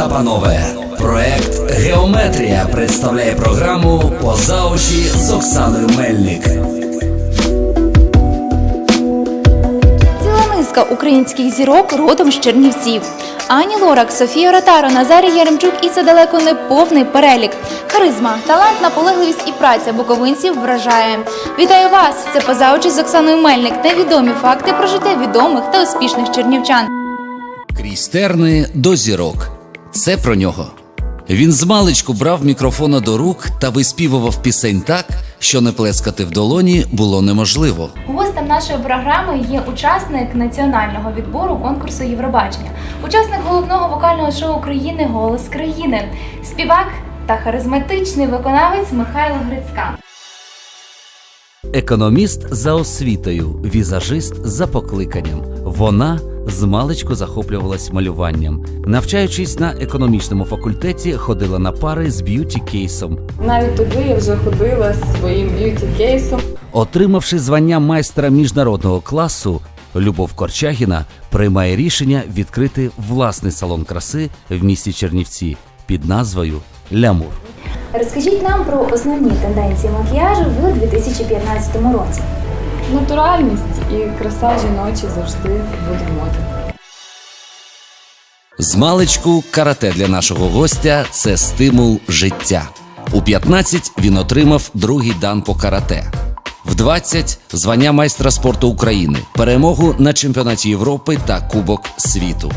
та панове, проект Геометрія представляє програму «Поза очі» з Оксаною Мельник. Ціла низка українських зірок родом з Чернівців. Ані Лорак, Софія Ротаро, Назарій Яремчук і це далеко не повний перелік. Харизма, талант, наполегливість і праця буковинців вражає. Вітаю вас! Це поза очі з Оксаною Мельник. Невідомі факти про життя відомих та успішних чернівчан. Крізь терни до зірок. Це про нього. Він змалечку брав мікрофона до рук та виспівував пісень так, що не плескати в долоні було неможливо. Гостем нашої програми є учасник національного відбору конкурсу Євробачення, учасник головного вокального шоу України Голос країни, співак та харизматичний виконавець Михайло Грицька. Економіст за освітою, візажист за покликанням. Вона змалечку захоплювалась малюванням. Навчаючись на економічному факультеті, ходила на пари з б'юті кейсом. Навіть туди я вже ходила зі своїм б'юті кейсом. Отримавши звання майстра міжнародного класу, Любов Корчагіна приймає рішення відкрити власний салон краси в місті Чернівці під назвою Лямур. Розкажіть нам про основні тенденції макіяжу в 2015 році. Натуральність і краса жіночі завжди буде в моді. Змалечку карате для нашого гостя це стимул життя. У 15 він отримав другий дан по карате. В 20 – звання майстра спорту України, перемогу на чемпіонаті Європи та Кубок світу.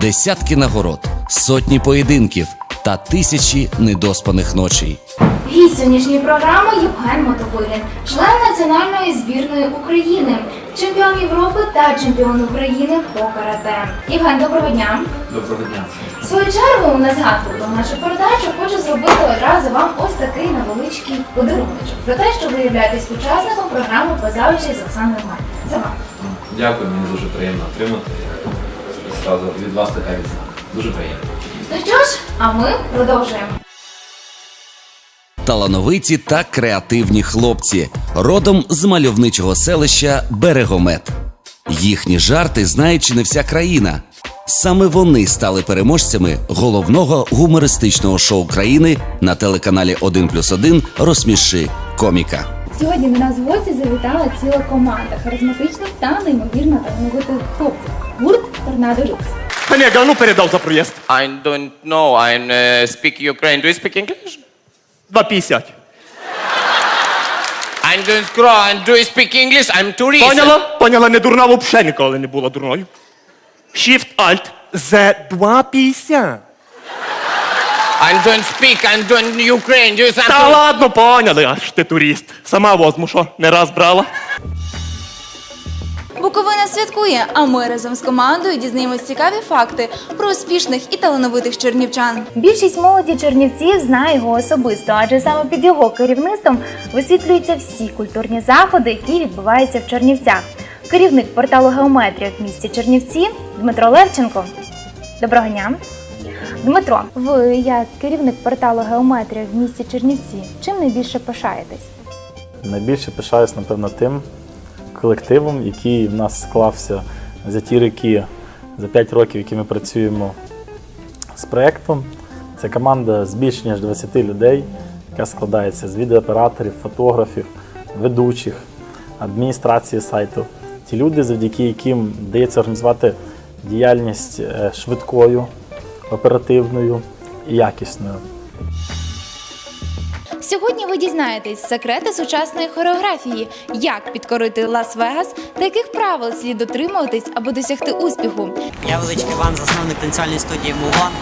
Десятки нагород, сотні поєдинків та тисячі недоспаних ночей. Гість сьогоднішньої програми Євген Мотовилін, член національної збірної України, чемпіон Європи та чемпіон України по карате. Євген, доброго дня. Доброго дня. В свою чергу на згадку про нашу передачу хочу зробити одразу вам ось такий невеличкий подаруночок за те, що ви являєтесь учасником програми «Позавичі з Оксаною Мальник». Це вам. Дякую, мені дуже приємно отримати. І Зразу від вас така відзнака. Дуже приємно. Ну що ж, а ми продовжуємо. Талановиті та креативні хлопці, родом з мальовничого селища Берегомет. Їхні жарти знає чи не вся країна. Саме вони стали переможцями головного гумористичного шоу країни на телеканалі 1 плюс 1 Розсміши коміка. Сьогодні до нас в гості завітала ціла команда харизматичних та неймовірно талановитих хлопців. Гурт Торнадо Люкс. Коллега, а ну передав за проїзд. I don't know. I uh, speak Ukraine. Do you speak English? 2,50. I'm doing scroll. And do you speak English? I'm tourist. Поняла? Поняла, не дурна взагалі ніколи не була дурною. Shift Alt за 2,50. I don't speak. I'm doing Ukraine. Do you Та something? ладно, поняли, аж ти турист. Сама возьму, що не раз брала. Буковина святкує, а ми разом з командою дізнаємось цікаві факти про успішних і талановитих чернівчан. Більшість молоді чернівців знає його особисто, адже саме під його керівництвом висвітлюються всі культурні заходи, які відбуваються в Чернівцях. Керівник порталу Геометрія в місті Чернівці Дмитро Левченко. Доброго дня. Дмитро, ви як керівник порталу Геометрія в місті Чернівці, чим найбільше пишаєтесь? Найбільше пишаюсь, напевно, тим колективом, який в нас склався за ті роки, за 5 років, які ми працюємо з проєктом. Це команда з більш ніж 20 людей, яка складається з відеооператорів, фотографів, ведучих, адміністрації сайту. Ті люди, завдяки яким вдається організувати діяльність е, швидкою, оперативною і якісною. Сьогодні ви дізнаєтесь секрети сучасної хореографії, як підкорити Лас-Вегас та яких правил слід дотримуватись, аби досягти успіху. Я величкий Іван, засновник танцювальної студії Мувон.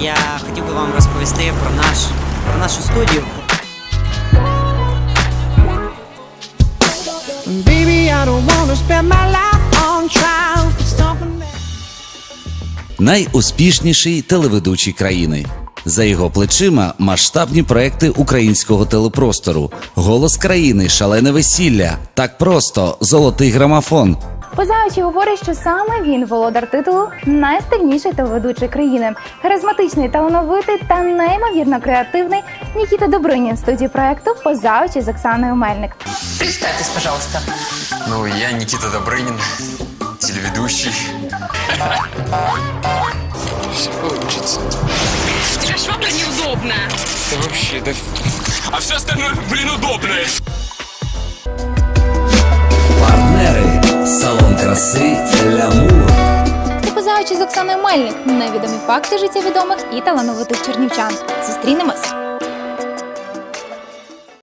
Я хотів би вам розповісти про, наш, про нашу студію. Baby, I don't wanna spend my life on trial for something that найуспішніший телеведучий країни. За його плечима масштабні проекти українського телепростору, голос країни, шалене весілля, так просто золотий грамофон. Позаючи говорить, що саме він володар титулу найстильніший телеведучий країни, харизматичний, талановитий та неймовірно креативний Нікіта Добринін в студії проекту Позаючи з Оксаною Мельник. Ну, я Никита Добрынин, телеведущий. Все получится. Тебе швабра неудобная. Да вообще, да... А все остальное, блин, удобное. Партнери салон краси Лямур. Типозаючи з Оксаною Мельник, невідомі факти життя відомих і талановитих чернівчан. Зустрінемось!